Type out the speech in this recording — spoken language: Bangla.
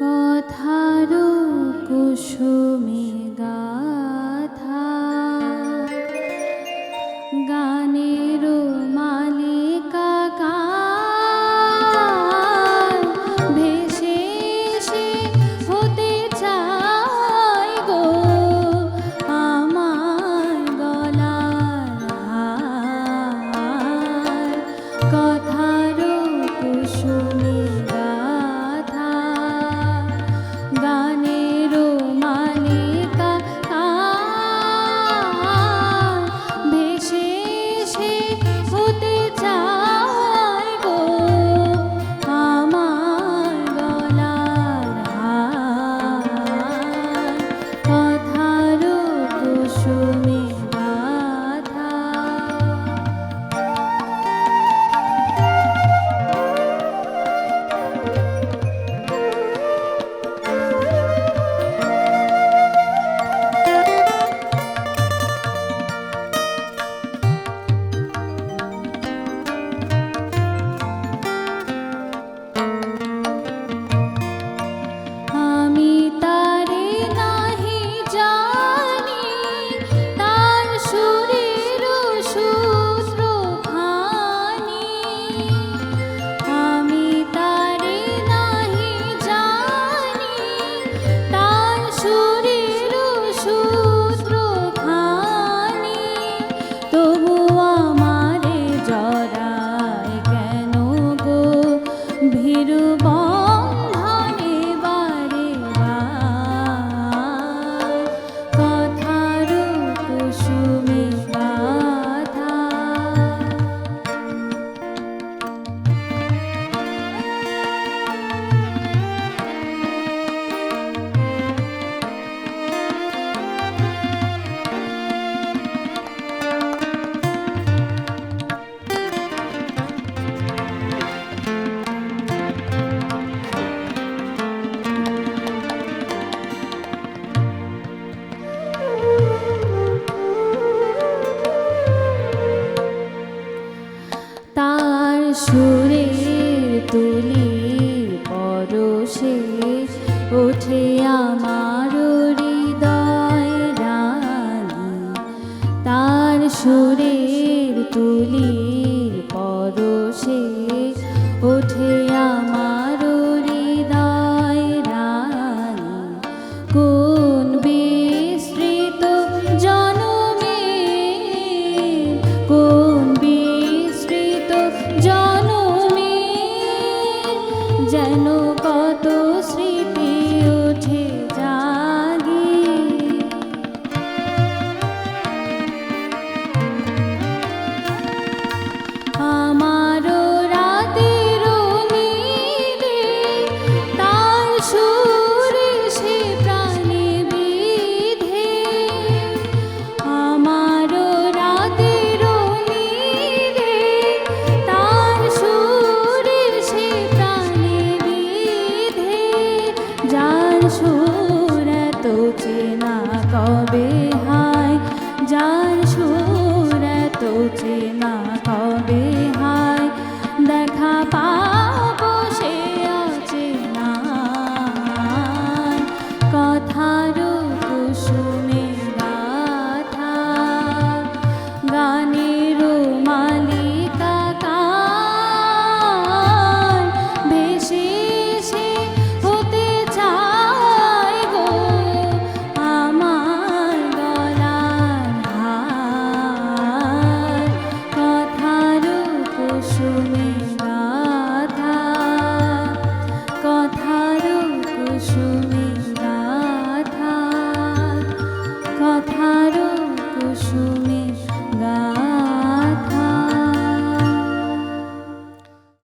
কথারো কুসুমে গাথা। গা শেষ ওঠে আমার হৃদয় রানী। তার সুরের তুলি সুর তো চেনা কবে হায়? যার সুর তো চেনা কবে got